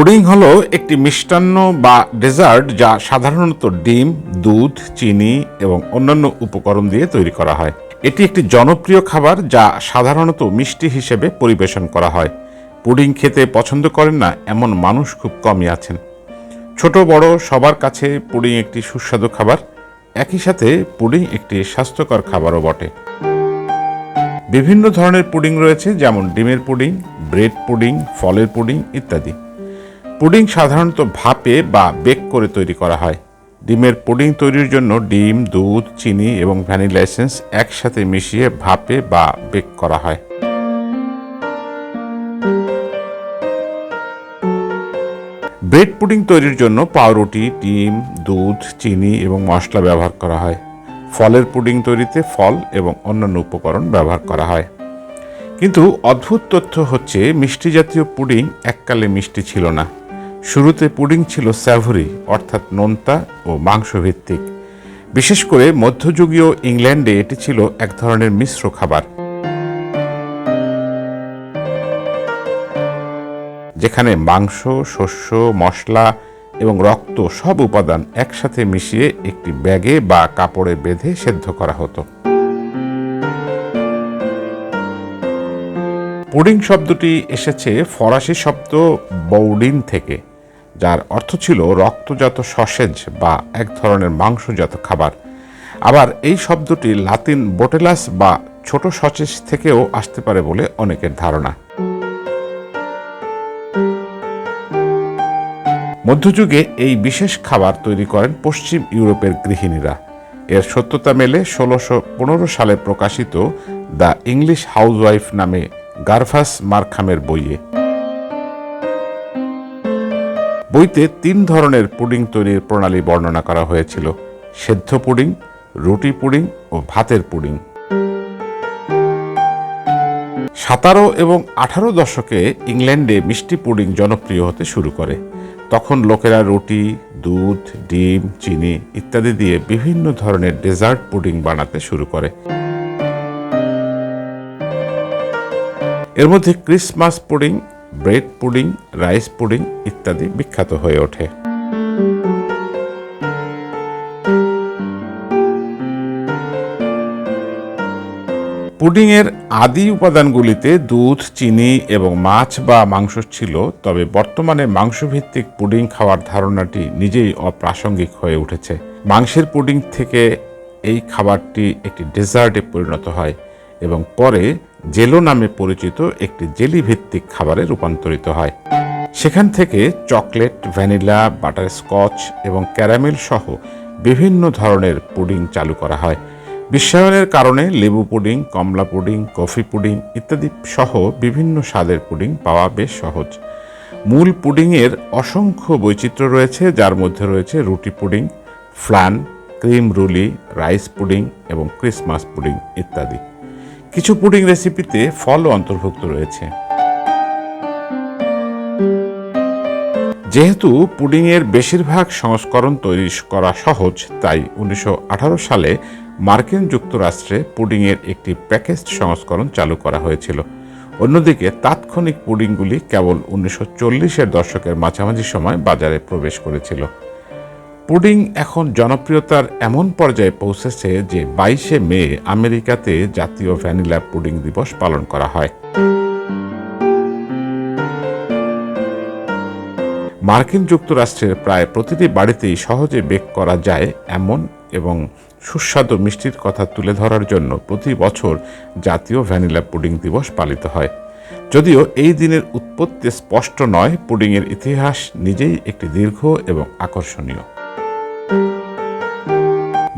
Pudding হলো একটি মিষ্টান্ন বা ডেজার্ট যা সাধারণত ডিম, দুধ, চিনি এবং অন্যান্য উপকরণ দিয়ে তৈরি করা হয়। এটি একটি জনপ্রিয় খাবার যা সাধারণত মিষ্টি হিসেবে পরিবেশন করা হয়। পুডিং খেতে পছন্দ করেন না এমন মানুষ খুব কমই আছেন। ছোট, বড়, সবার কাছে পুডিং একটি সুস্বাদু খাবার। একই সাথে পুডিং একটি স্বাস্থ্যকর খাবারও বটে। বিভিন্ন ধরনের পুডিং রয়েছে, যেমন ডিমের পুডিং, ব্রেড পুডিং, ফলের পুডিং ইত্যাদি। পুডিং সাধারণত ভাপে বা বেক করে তৈরি করা হয়। ডিমের পুডিং তৈরির জন্য ডিম, দুধ, চিনি এবং ভ্যানিলা এসেন্স একসাথে মিশিয়ে ভাপে বা বেক করা হয়। ব্রেড পুডিং তৈরির জন্য পাউরুটি, ডিম, দুধ, চিনি এবং মশলা ব্যবহার করা হয়। ফলের পুডিং তৈরিতে ফল এবং অন্যান্য উপকরণ ব্যবহার করা হয়। কিন্তু অদ্ভুত তথ্য হচ্ছে, মিষ্টি জাতীয় পুডিং এককালে মিষ্টি ছিল না। শুরুতে পুডিং ছিল স্যাভরি, অর্থাৎ নোনতা ও মাংস ভিত্তিক বিশেষ করে মধ্যযুগীয় ইংল্যান্ডে এটি ছিল এক ধরনের মিশ্র খাবার। যেখানে মাংস, শস্য, মশলা এবং রক্ত সব উপাদান একসাথে মিশিয়ে একটি ব্যাগে বা কাপড়ে বেঁধে সেদ্ধ করা হতো। পুডিং শব্দটি এসেছে ফরাসি শব্দ বৌডিন থেকে। যার অর্থ ছিল রক্তজাত সসেজ বা এক ধরনের মাংসজাত খাবার। আবার এই শব্দটি লাতিন বোটেলাস বা ছোট সচেজ থেকেও আসতে পারে বলে অনেকের ধারণা। মধ্যযুগে এই বিশেষ খাবার তৈরি করেন পশ্চিম ইউরোপের গৃহিণীরা। এর সত্যতা মেলে ষোলোশো পনেরো সালে প্রকাশিত দ্য ইংলিশ হাউসওয়াইফ নামে গার্ভাস মারখামের বইয়ে। বইতে তিন ধরনের পুডিং তৈরির প্রণালী বর্ণনা করা হয়েছিল। সেদ্ধ পুডিং, রুটি পুডিং ও ভাতের পুডিং। সাতারো এবং আঠারো দশকে ইংল্যান্ডে মিষ্টি পুডিং জনপ্রিয় হতে শুরু করে। তখন লোকেরা রুটি, দুধ, ডিম, চিনি ইত্যাদি দিয়ে বিভিন্ন ধরনের ডেজার্ট পুডিং বানাতে শুরু করে। এর মধ্যে Christmas pudding bread pudding, rice pudding ইত্যাদি বিখ্যাত হয়ে ওঠে। পুডিংয়ের আদি উপাদানগুলিতে দুধ, চিনি এবং মাছ বা মাংস ছিল, তবে বর্তমানে মাংসভিত্তিক পুডিং খাওয়ার ধারণাটি নিজেই অপ্রাসঙ্গিক হয়ে উঠেছে। মাংসের পুডিং থেকে এই খাবারটি একটি ডেজার্টে পরিণত হয় এবং পরে জেলো নামে পরিচিত একটি জেলি ভিত্তিক খাবারে রূপান্তরিত হয়। সেখান থেকে চকলেট, ভ্যানিলা বাটার স্কচ এবং ক্যারামেল সহ বিভিন্ন ধরনের পুডিং চালু করা হয়। বিশ্বায়নের কারণে লেবু পুডিং, কমলা পুডিং, কফি পুডিং ইত্যাদি সহ বিভিন্ন স্বাদের পুডিং পাওয়া বেশ সহজ। মূল পুডিংয়ের অসংখ্য বৈচিত্র্য রয়েছে, যার মধ্যে রয়েছে রুটি পুডিং, ফ্লান, ক্রিম রুলি, রাইস পুডিং এবং ক্রিসমাস পুডিং ইত্যাদি। কিছু পুডিং রেসিপিতে ফলও অন্তর্ভুক্ত রয়েছে। যেহেতু পুডিংয়ের বেশিরভাগ সংস্করণ তৈরি করা সহজ, তাই উনিশশো আঠারো সালে মার্কিন যুক্তরাষ্ট্রে পুডিংয়ের একটি প্যাকেজড সংস্করণ চালু করা হয়েছিল। অন্যদিকে তাৎক্ষণিক পুডিংগুলি কেবল উনিশশো চল্লিশের দশকের মাঝামাঝি সময় বাজারে প্রবেশ করেছিল। পুডিং এখন জনপ্রিয়তার এমন পর্যায়ে পৌঁছেছে যে বাইশে মে আমেরিকাতে জাতীয় ভ্যানিলা পুডিং দিবস পালন করা হয়। মার্কিন যুক্তরাষ্ট্রের প্রায় প্রতিটি বাড়িতেই সহজে বেক করা যায় এমন এবং সুস্বাদু মিষ্টির কথা তুলে ধরার জন্য প্রতি বছর জাতীয় ভ্যানিলা পুডিং দিবস পালিত হয়। যদিও এই দিনের উৎপত্তি স্পষ্ট নয়, পুডিংয়ের ইতিহাস নিজেই একটি দীর্ঘ এবং আকর্ষণীয়।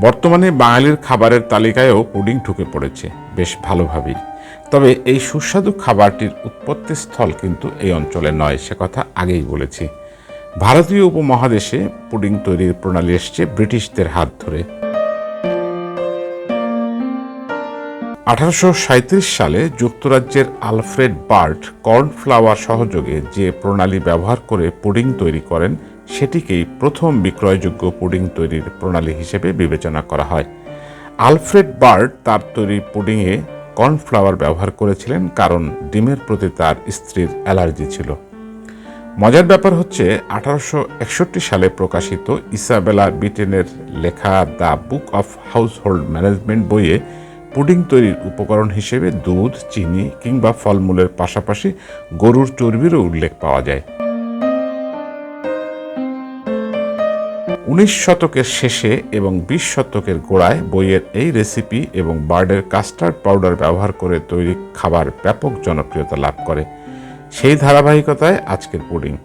বর্তমানে বাঙালির খাবারের তালিকায়ও পুডিং ঢুকে পড়েছে, বেশ ভালোভাবেই। তবে এই সুস্বাদু খাবারটির উৎপত্তি স্থল কিন্তু এই অঞ্চলে নয়, সে কথা আগেই বলেছি। ভারতীয় উপমহাদেশে পুডিং তৈরির প্রণালী এসছে ব্রিটিশদের হাত ধরে। আঠারোশো সাঁইত্রিশ সালে যুক্তরাজ্যের আলফ্রেড বার্ট কর্নফ্লাওয়ার সহযোগে যে প্রণালী ব্যবহার করে পুডিং তৈরি করেন সেটিকেই প্রথম বিক্রয়যোগ্য পুডিং তৈরির প্রণালী হিসেবে বিবেচনা করা হয়। আলফ্রেড বার্ড তার তৈরি পুডিংয়ে কর্নফ্লাওয়ার ব্যবহার করেছিলেন কারণ ডিমের প্রতি তার স্ত্রীর অ্যালার্জি ছিল। মজার ব্যাপার হচ্ছে, আঠারোশো একষট্টি সালে প্রকাশিত ইসাবেলা ব্রিটেনের লেখা the book of household management বইয়ে পুডিং তৈরির উপকরণ হিসেবে দুধ, চিনি কিংবা ফলমূলের পাশাপাশি গরুর চর্বিরও উল্লেখ পাওয়া যায়। উনিশ শতকের শেষে এবং বিশ শতকের গোড়ায় বইয়ের এই রেসিপি এবং বার্ডের কাস্টার্ড পাউডার ব্যবহার করে তৈরি খাবার ব্যাপক জনপ্রিয়তা লাভ করে। সেই ধারাবাহিকতায় আজকের পুডিং।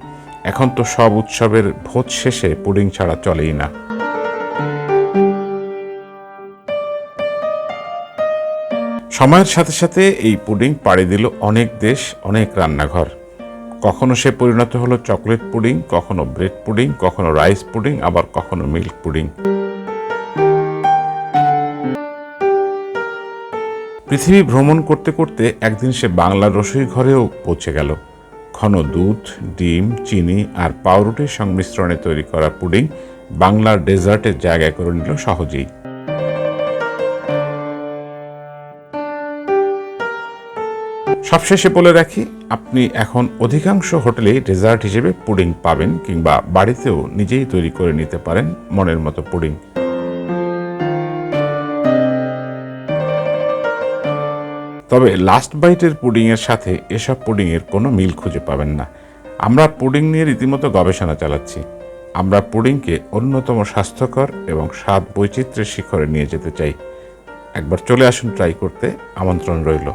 এখন তো সব উৎসবের ভোজ শেষে পুডিং ছাড়া চলেই না। সময়ের সাথে সাথে এই পুডিং পাড়ি দিল অনেক দেশ, অনেক রান্নাঘর। কখনো সে পরিণত হলো চকলেট পুডিং, কখনো ব্রেড পুডিং, কখনো রাইস পুডিং, আবার কখনো মিল্ক পুডিং। পৃথিবী ভ্রমণ করতে করতে একদিন সে বাংলার রসোই ঘরেও পৌঁছে গেল। ঘন দুধ, ডিম, চিনি আর পাউরুটির সংমিশ্রণে তৈরি করা পুডিং বাংলার ডেজার্টের জায়গায় করে নিল সহজেই। সবশেষে বলে রাখি, আপনি এখন অধিকাংশ হোটেলেই ডেজার্ট হিসেবে পুডিং পাবেন কিংবা বাড়িতেও নিজেই তৈরি করে নিতে পারেন মনের মতো পুডিং। তবে লাস্ট বাইটের পুডিংয়ের সাথে এসব পুডিংয়ের কোনো মিল খুঁজে পাবেন না। আমরা পুডিং নিয়ে রীতিমতো গবেষণা চালাচ্ছি। আমরা পুডিংকে অন্যতম স্বাস্থ্যকর এবং স্বাদ বৈচিত্র্যের শিখরে নিয়ে যেতে চাই। একবার চলে আসুন ট্রাই করতে আমন্ত্রণ রইল।